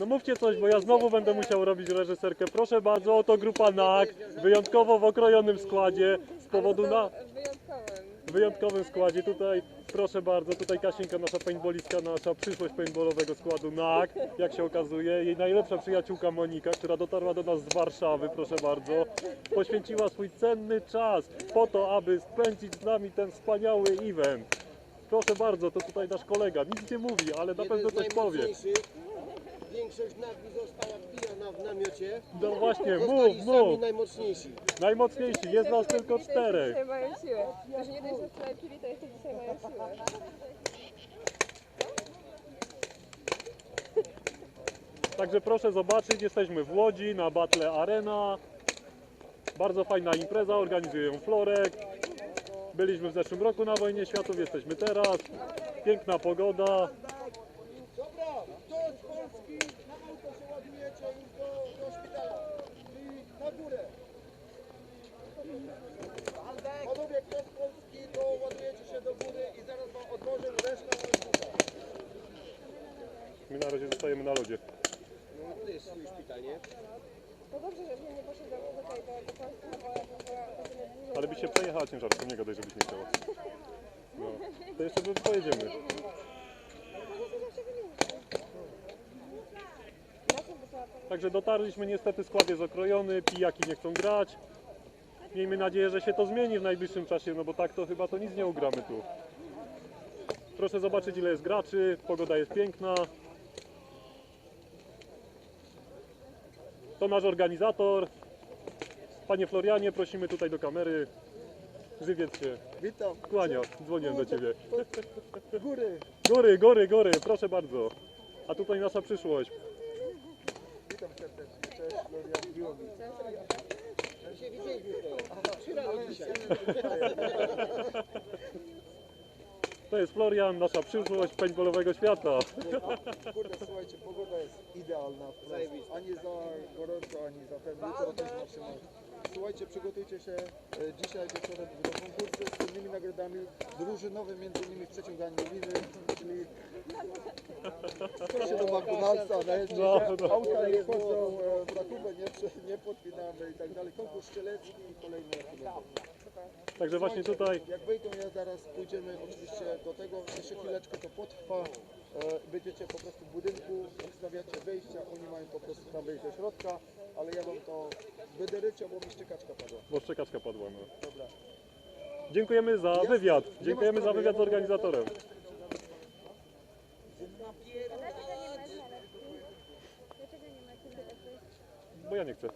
No mówcie coś, bo ja znowu będę musiał robić reżyserkę. Proszę bardzo, oto grupa NAK, wyjątkowo w okrojonym składzie, z powodu na Wyjątkowym. wyjątkowym składzie. Tutaj, proszę bardzo, tutaj Kasienka, nasza paintballistka, nasza przyszłość paintballowego składu NAK, jak się okazuje. Jej najlepsza przyjaciółka Monika, która dotarła do nas z Warszawy, proszę bardzo, poświęciła swój cenny czas po to, aby spędzić z nami ten wspaniały event. Proszę bardzo, to tutaj nasz kolega, nic nie mówi, ale na pewno coś powie. Większość nagli została wbijana w namiocie. No właśnie, mów, Zostali sami mów. najmocniejsi. Najmocniejsi, jest nas tylko czterech. Dzisiaj mają siłę. Którzy nie dość, że wczoraj pili, to jeszcze dzisiaj mają siłę. Także proszę zobaczyć, jesteśmy w Łodzi na Battle Arena. Bardzo fajna impreza, organizuje ją Florek. Byliśmy w zeszłym roku na Wojnie Światów, jesteśmy teraz. Piękna pogoda. Dobra, kto z Polski na auto się ładujecie już do, do szpitala. I na górę. Panowie, kto z Polski, to ładujecie się do góry i zaraz wam odłożę resztę. My na razie zostajemy na lodzie. No, to jest swój szpital, nie? No dobrze, żebyśmy nie poszli do tutaj, do, do Polski, bo będziemy dłużej... Ale byś się przejechała ciężarką, nie gadaj, żebyś nie chciała. No. To jeszcze by pojedziemy. Na czym by trzeba powiedzieć? Także dotarliśmy, niestety skład jest okrojony, pijaki nie chcą grać. Miejmy nadzieję, że się to zmieni w najbliższym czasie, no bo tak to chyba to nic nie ugramy tu. Proszę zobaczyć ile jest graczy, pogoda jest piękna. To nasz organizator. Panie Florianie, prosimy tutaj do kamery. Żywiec się. Witam. Kłania, dzwoniłem do Ciebie. Góry. Góry, góry, góry, proszę bardzo. A tutaj nasza przyszłość. Witam serdecznie. Cześć, Florian, miło mi. Się widzieliśmy to. Jest Florian, nasza przyszłość paintballowego świata. Kurde, słuchajcie, pogoda jest idealna. Zajebista. Ani za gorąco, ani za maszyna. Słuchajcie, przygotujcie się. e, Dzisiaj wieczorem do konkursy z innymi nagrodami. Drużynowe, między innymi w przeciąganiu liny, czyli się do McDonald'sa, najeźdźcie No, no. Auta nie wchodzą e, na kubę, nie, nie podpinamy i tak dalej. Konkurs strzelecki i kolejne. Także właśnie tutaj Jak wyjdą, ja zaraz pójdziemy oczywiście do tego, jeszcze chwileczkę to potrwa. E, Będziecie po prostu w budynku, obstawiacie wejścia, oni mają po prostu tam wejść do środka, ale ja wam to będę rycio, bo mi szczekaczka padła. bo szczekaczka padła. No. Dobra. Dziękujemy za wywiad. Dziękujemy za wywiad z organizatorem. Ja nie chcę.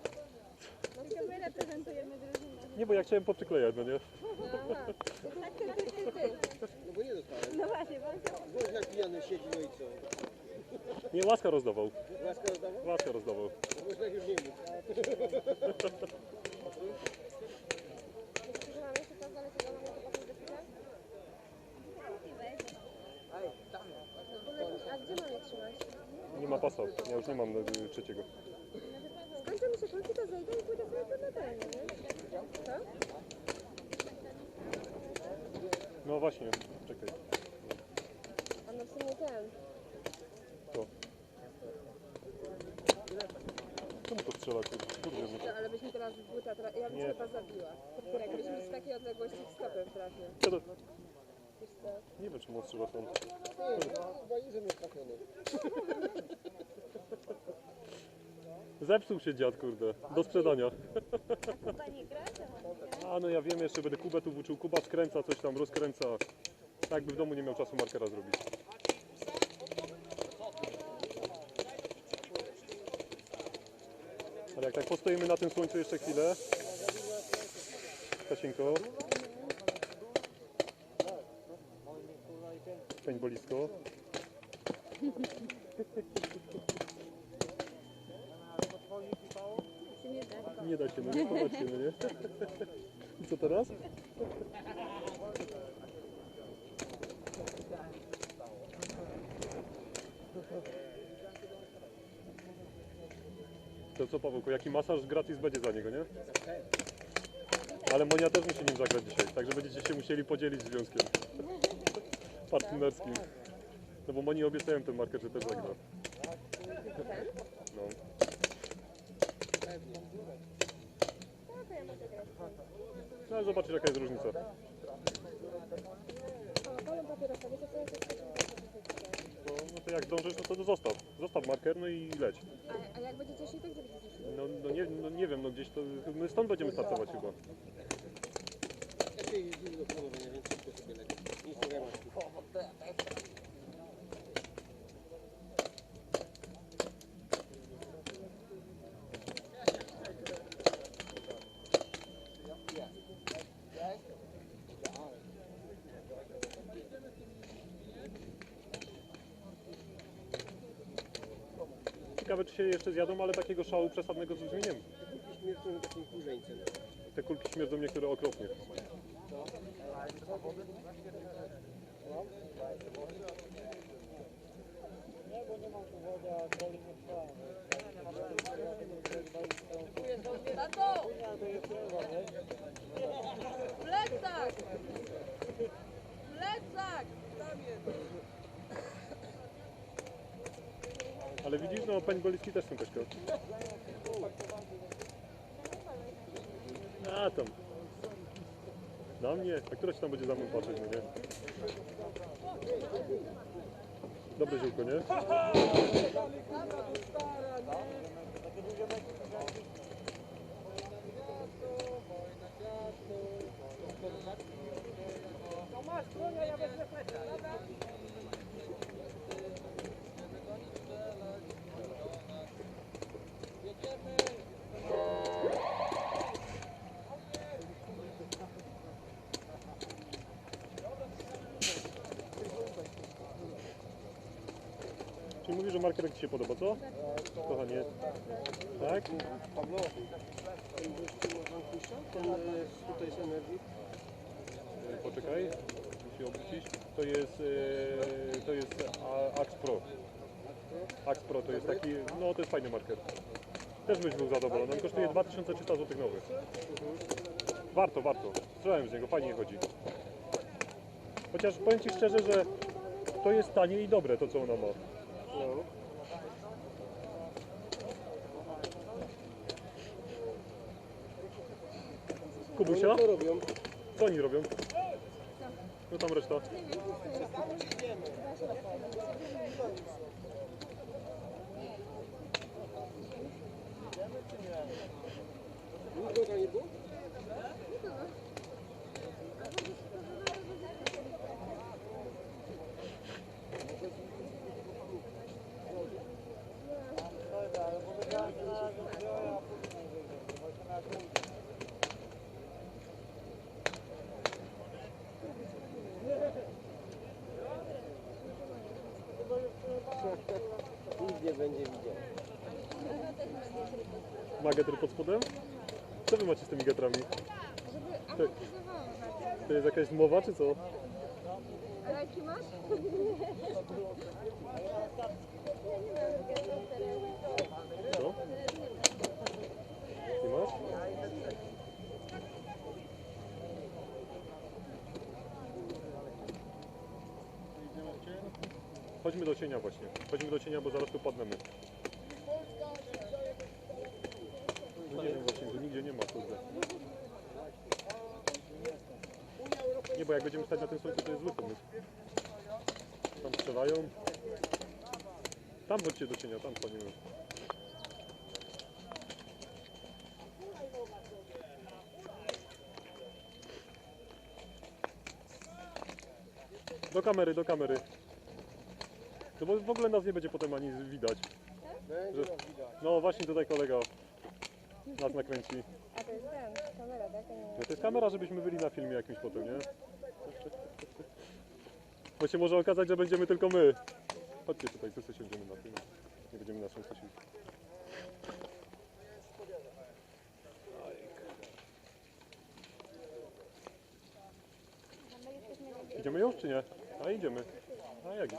No tylko my reprezentujemy drużynę. Nie, bo ja chciałem poprzyklejać, no nie? Aha. To tak ty, ty, ty, ty. No bo nie dostałem. No właśnie, bo on chciał... Jak pijany siedzi, no i co? Nie, łaska rozdawał. Łaska rozdawał? Łaska rozdawał. Jak już nie chwilę? A gdzie mam je trzymać? Nie ma pasa. Ja już nie mam y, trzeciego. Kulki, to zejdę i pójdę sobie pod latarnię, nie? Co? No właśnie, czekaj. A no w sumie ten. To. Czemu to strzela? Kurde, kurde, no. No, ale byś mi teraz w buta, tra- ja bym Nie. chyba zabiła. Byś mi z takiej odległości w stopę trafił. Co to? Wiesz co? Nie wiem, czemu strzela. Chyba że mnie trafiony. Zepsuł się dziad, kurde. Do sprzedania. A no ja wiem, jeszcze będę Kubę tu włóczył. Kuba skręca, coś tam rozkręca. Tak by w domu nie miał czasu markera zrobić. Ale jak tak postoimy na tym słońcu jeszcze chwilę. Kasienko. Paintballisko. Nie da się, no nie chować się, no nie? I co teraz? To co Pawełku, jaki masaż gratis będzie za niego, nie? Ale Monia też musi nim zagrać dzisiaj, także będziecie się musieli podzielić związkiem partnerskim. No bo Moni obiecałem ten marker, że też zagra. Ten? No. No to ja mogę grać. No ale zobaczysz jaka jest różnica. No, no to jak zdążysz, no to zostaw. Zostaw marker, no i leć. a, a jak będziecie szli, to gdzie będziecie szli? No, no, nie, no nie wiem, no gdzieś to... My stąd będziemy startować chyba. Jeździmy do polowania, więc szybko sobie leci. Nic nie wiem. Ciekawe czy się jeszcze zjadą, ale takiego szału przesadnego z zmieniem. Śmiercią takim kurzeńcem. Te kulki śmierdzą niektóre okropnie. Tato! No paintballistki też są kaśka. A tam. Na mnie? A która ci tam będzie za mną patrzeć, no nie? Dobre ziółko, nie? Czyli mówisz, że markerek ci się podoba, co? Kochanie. Tak? Pablo, ten gościu Wam puszcza? Ten tutaj z energii? E, Poczekaj, muszę się obrócić. To jest, e, to jest Axe Pro. Axe Pro to jest taki, no to jest fajny marker. Też byś był zadowolony. On kosztuje 2300 zł nowy. Warto, warto. Strzelałem z niego, fajnie chodzi. Chociaż powiem Ci szczerze, że to jest tanie i dobre to, co ona ma. No. Kubusia? Oni to robią. Co oni robią? No tam reszta. Ma getry pod spodem? Co wy macie z tymi getrami? Żeby amortyzowało bardziej. To jest jakaś mowa, czy co? A jaki masz? Co? Nie masz? Chodźmy do cienia właśnie. Chodźmy do cienia, bo zaraz tu padniemy. No nie wiem właśnie, tu nigdzie nie ma kurde. Nie, bo jak będziemy stać na tym słońcu, to jest zły pomysł. Tam strzelają. Tam chodźcie do cienia, tam staniemy. Do kamery, do kamery. No bo w ogóle nas nie będzie potem ani widać. Będzie Że- nas widać. No właśnie tutaj kolega nas nakręci. A to jest ten, kamera, tak? No to jest kamera, żebyśmy byli na filmie jakimś potem, nie? Bo się może okazać, że będziemy tylko my. Chodźcie tutaj, tu sobie siądziemy na tym. Nie będziemy na często siedzieć. Idziemy już czy nie? A idziemy. A jak, no.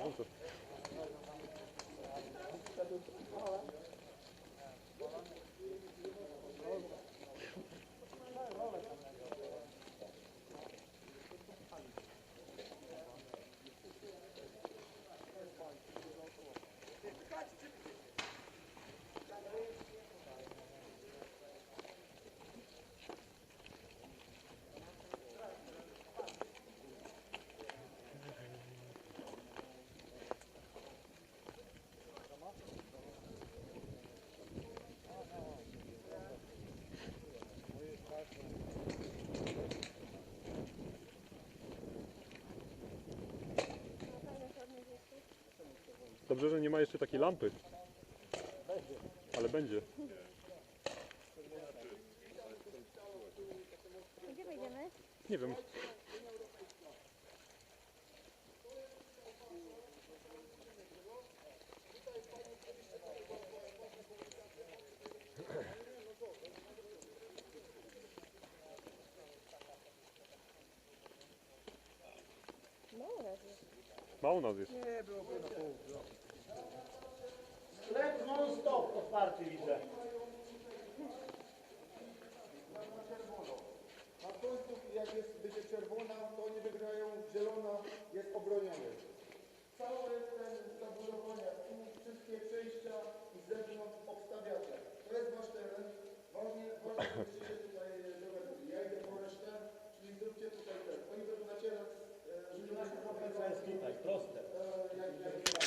Dobrze, że nie ma jeszcze takiej lampy. Ale będzie. Gdzie wejdziemy? Nie wiem. Mało nas jest. Lek Sklep non-stop otwarty widzę. A końców jak jest, będzie czerwona, to oni wygrają, zielona jest obroniony. Cały ten zabudowania, tu wszystkie przejścia z zewnątrz obstawiacie. To jest wasz teren. Ważnie, ważne, żebyście tutaj dogadali. Ja idę po resztę, czyli zróbcie tutaj ten. Oni to zaciera, e, żeby... Znaczy, to jest tutaj, tak, proste. E, jak, jak,